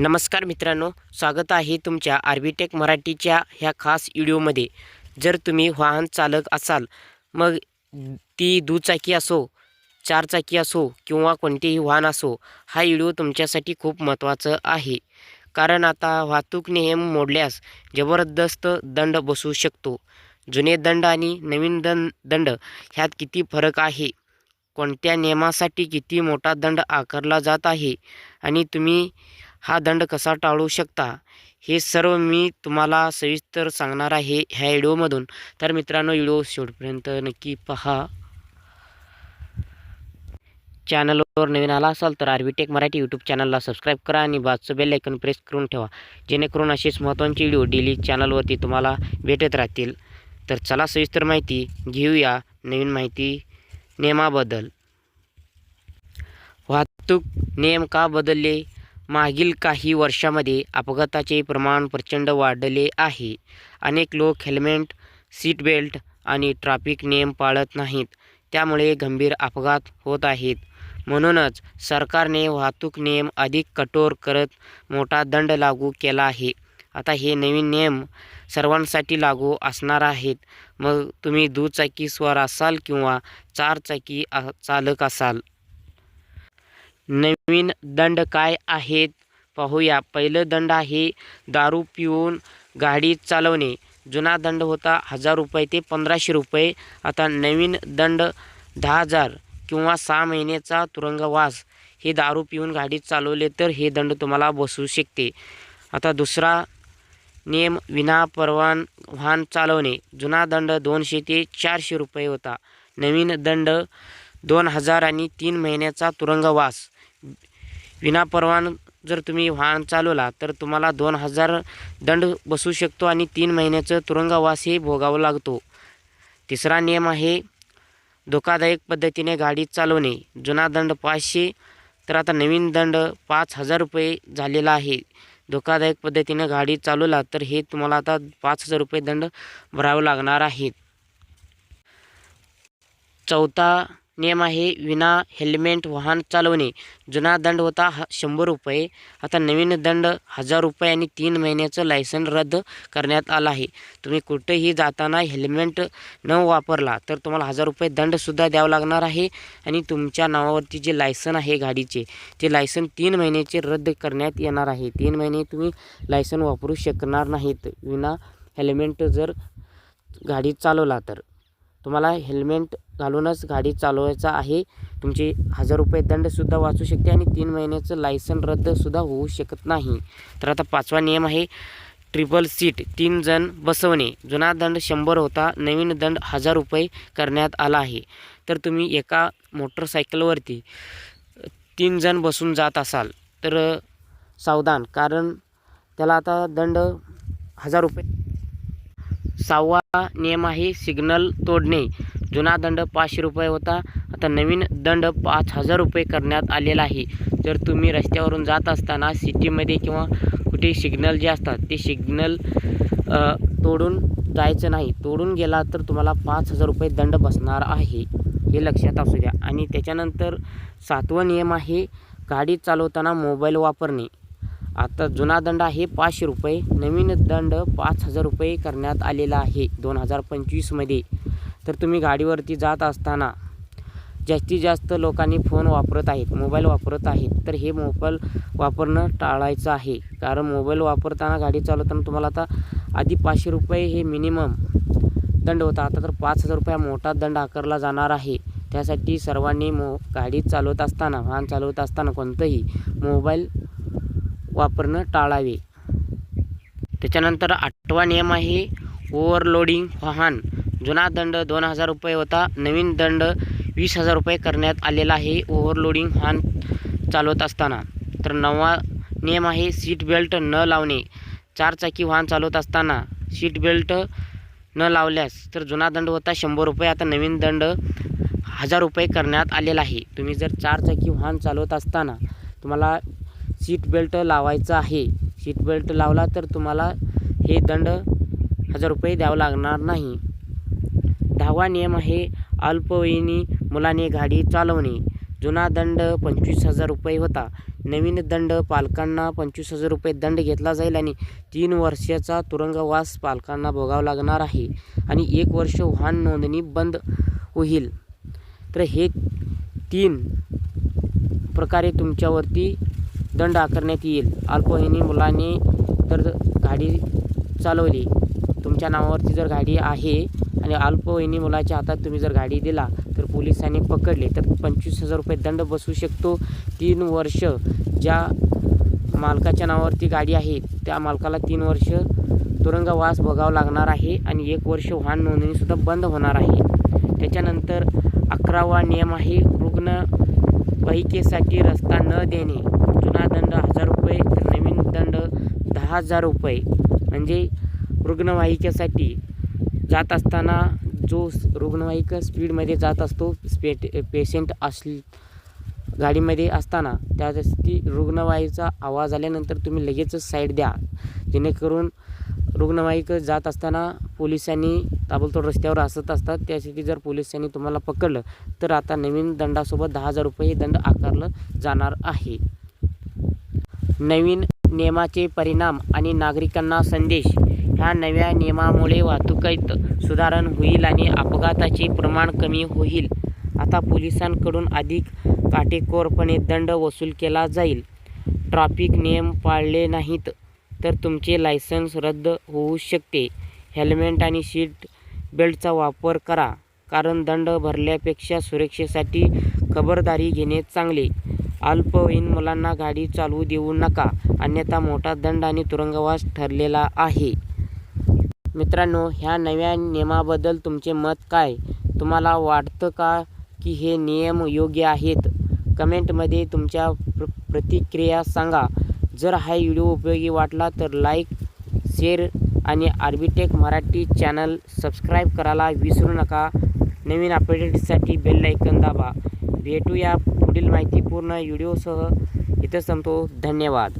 नमस्कार मित्रांनो स्वागत आहे तुमच्या आर्बिटेक मराठीच्या ह्या खास व्हिडिओमध्ये. जर तुम्ही वाहन चालक असाल मग ती दुचाकी असो चारचाकी असो किंवा कोणतेही वाहन असो हा व्हिडिओ तुमच्यासाठी खूप महत्त्वाचं आहे. कारण आता वाहतूक नियम मोडल्यास जबरदस्त दंड बसू शकतो. जुने दंड आणि नवीन दंड दंड ह्यात किती फरक आहे? कोणत्या नियमासाठी किती मोठा दंड आकारला जात आहे? आणि तुम्ही हा दंड कसा टाळू शकता? हे सर्व मी तुम्हाला सविस्तर सांगणार आहे ह्या व्हिडिओमधून. तर मित्रांनो व्हिडिओ शेवटपर्यंत नक्की पहा. चॅनलवर नवीन आला असाल तर आर्विटेक मराठी यूट्यूब चॅनलला सबस्क्राईब करा आणि बाजूचं बेल ऐकन प्रेस करून ठेवा. जेणेकरून असेच महत्त्वाचे व्हिडिओ डेली चॅनलवरती तुम्हाला भेटत राहतील. तर चला सविस्तर माहिती घेऊया नवीन माहिती नियमाबद्दल वाहतूक नियम का बदलले? मागील काही वर्षामध्ये अपघाताचे प्रमाण प्रचंड वाढले आहे. अनेक लोक हेल्मेट सीट बेल्ट आणि ट्रॅफिक नियम पाळत नाहीत. त्यामुळे गंभीर अपघात होत आहेत. म्हणूनच सरकारने वाहतूक नियम अधिक कठोर करत मोठा दंड लागू केला आहे. आता हे नवीन नियम सर्वांसाठी लागू असणार आहेत. मग तुम्ही दुचाकीस्वार असाल किंवा चारचाकी चालक असाल? नवीन दंड काय आहेत? पाहूया. पहिलं दंड आहे दारू पिऊन गाडी चालवणे. जुना दंड होता हजार रुपये ते पंधराशे रुपये. आता नवीन दंड दहा हजार किंवा सहा महिन्याचा तुरुंगवास. हे दारू पिऊन गाडी चालवले तर हे दंड तुम्हाला बसू शकते. आता दुसरा नियम विना परवान वाहन चालवणे. जुना दंड दोनशे ते चारशे रुपये होता. नवीन दंड दोन हजार आणि तीन महिन्याचा तुरुंगवास. विनापरवान जर तुम्ही वाहन चालवला तर तुम्हाला दोन हजार दंड बसू शकतो आणि तीन महिन्याचं तुरुंगवासही भोगावं लागतो. तिसरा नियम आहे धोकादायक पद्धतीने गाडी चालवणे. जुना दंड पाचशे तर आता नवीन दंड पाच हजार रुपये झालेला आहे. धोकादायक पद्धतीने गाडी चालवला तर हे तुम्हाला आता पाच हजार रुपये दंड भरावं लागणार आहेत. चौथा नियम आहे विना हेल्मेट वाहन चालवणे. जुना दंड होता ह शंभर रुपये. आता नवीन दंड हजार रुपये आणि तीन महिन्याचं लायसन रद्द करण्यात आलं आहे. तुम्ही कुठेही जाताना हेल्मेट न वापरला तर तुम्हाला हजार रुपये दंडसुद्धा द्यावं लागणार आहे आणि तुमच्या नावावरती जे लायसन आहे गाडीचे ते लायसन तीन महिन्याचे रद्द करण्यात येणार आहे. तीन महिने तुम्ही लायसन वापरू शकणार नाहीत. विना हेल्मेट जर गाडी चालवला तर. तुम्हाला हेल्मेट घालूनच गाडी चालवायचा आहे. तुमचे हजार रुपये दंडसुद्धा वाचू शकते आणि तीन महिन्याचं लायसन रद्दसुद्धा होऊ शकत नाही. तर आता पाचवा नियम आहे ट्रिपल सीट तीन जण बसवणे. जुना दंड शंभर होता नवीन दंड हजार रुपये करण्यात आला आहे. तर तुम्ही एका मोटरसायकलवरती तीन जण बसून जात असाल तर सावधान कारण त्याला आता दंड हजार रुपये सहावा नियम आहे सिग्नल तोडणे. जुना दंड पाचशे रुपये होता. आता नवीन दंड पाच हजार रुपये करण्यात आलेला आहे. जर तुम्ही रस्त्यावरून जात असताना सिटीमध्ये किंवा कुठे सिग्नल जे असतात ते सिग्नल तोडून जायचं नाही. तोडून गेला तर तुम्हाला पाच हजार रुपये दंड बसणार आहे. हे लक्षात असू द्या. आणि त्याच्यानंतर सातवा नियम आहे गाडी चालवताना मोबाईल वापरणे. आता जुना दंड आहे पाचशे रुपये. नवीन दंड पाच हजार रुपये करण्यात आलेला आहे दोन हजार पंचवीसमध्ये तर तुम्ही गाडीवरती जात असताना जास्तीत जास्त लोकांनी फोन वापरत आहेत मोबाईल वापरत आहेत. तर हे मोबाईल वापरणं टाळायचं आहे. कारण मोबाईल वापरताना गाडी चालवताना तुम्हाला आता आधी पाचशे रुपये हे मिनिमम दंड होता. आता तर पाच हजार रुपये मोठा दंड आकारला जाणार आहे. त्यासाठी सर्वांनी मो गाडी चालवत असताना वाहन चालवत असताना कोणतंही मोबाईल वापरणं टाळावे. त्याच्यानंतर आठवा नियम आहे ओव्हरलोडिंग वाहन. जुना दंड दोन हजार रुपये होता. नवीन दंड वीस हजार रुपये करण्यात आलेला आहे ओव्हरलोडिंग वाहन चालवत असताना. तर नववा नियम आहे सीट बेल्ट न लावणे. चारचाकी वाहन चालवत असताना सीट बेल्ट न लावल्यास तर जुना दंड होता शंभर रुपये. आता नवीन दंड हजार रुपये करण्यात आलेला आहे. तुम्ही जर चारचाकी वाहन चालवत असताना तुम्हाला सीट बेल्ट लावायचं आहे. सीट बेल्ट लावला तर तुम्हाला हे दंड हजार रुपये द्यावं लागणार नाही. दहावा नियम आहे अल्पवयीनी मुलाने गाडी चालवणे. जुना दंड पंचवीस हजार रुपये होता. नवीन दंड पालकांना पंचवीस हजार रुपये दंड घेतला जाईल आणि तीन वर्षाचा तुरुंगवास पालकांना भोगावा लागणार आहे आणि एक वर्ष वाहन नोंदणी बंद होईल. तर हे तीन प्रकारे तुमच्यावरती दंड आकारण्यात येईल. अल्पवयीन मुलाने तर गाडी चालवली. तुमच्या नावावरती जर गाडी आहे आणि अल्पवयीन मुलाच्या हातात तुम्ही जर गाडी दिला तर पोलिसांनी पकडले तर पंचवीस हजार रुपये दंड बसू शकतो. तीन वर्ष ज्या मालकाच्या नावावरती गाडी आहे त्या मालकाला तीन वर्ष तुरुंगवास भोगावा लागणार आहे आणि एक वर्ष वाहन नोंदणीसुद्धा बंद होणार आहे. त्याच्यानंतर अकरावा नियम आहे रुग्ण वाहिकेसाठी रस्ता न देणे. जुना दंड हजार रुपये तर नवीन दंड दहा हजार रुपये. म्हणजे रुग्णवाहिकेसाठी जात असताना जो रुग्णवाहिका स्पीडमध्ये जात असतो स्पेट पेशंट असली गाडीमध्ये असताना त्या ती रुग्णवाहिकेचा आवाज आल्यानंतर तुम्ही लगेचच साईड द्या. जेणेकरून रुग्णवाहिका जात असताना पोलिसांनी ताबडतोब रस्त्यावर असत असतात. त्यासाठी जर पोलिसांनी तुम्हाला पकडलं तर आता नवीन दंडासोबत दहा हजार रुपये हे दंड आकारलं जाणार आहे. नवीन नियमाचे परिणाम आणि नागरिकांना संदेश. ह्या नव्या नियमामुळे वाहतुकीत सुधारण होईल आणि अपघाताचे प्रमाण कमी होईल. आता पोलिसांकडून अधिक काटेकोरपणे दंड वसूल केला जाईल. ट्रॅफिक नियम पाळले नाहीत तर तुमचे लायसन्स रद्द होऊ शकते. हेल्मेट आणि सीट बेल्टचा वापर करा कारण दंड भरल्यापेक्षा सुरक्षेसाठी खबरदारी घेणे चांगले. अल्पवयीन मुलांना गाडी चालवू देऊ नका. अन्यथा मोठा दंड आणि तुरुंगवास ठरलेला आहे. मित्रांनो ह्या नव्या नियमाबद्दल तुमचे मत काय? तुम्हाला वाटतं का की हे नियम योग्य आहेत? कमेंटमध्ये तुमच्या प्र प्रतिक्रिया सांगा. जर हा व्हिडिओ उपयोगी वाटला तर लाईक शेअर आणि आर्बिटेक मराठी चॅनल सबस्क्राईब करायला विसरू नका. नवीन अपडेटसाठी बेल आयकन दाबा. भेटूया पुढील माहिती पूर्ण व्हिडिओसह इथं संपतो धन्यवाद.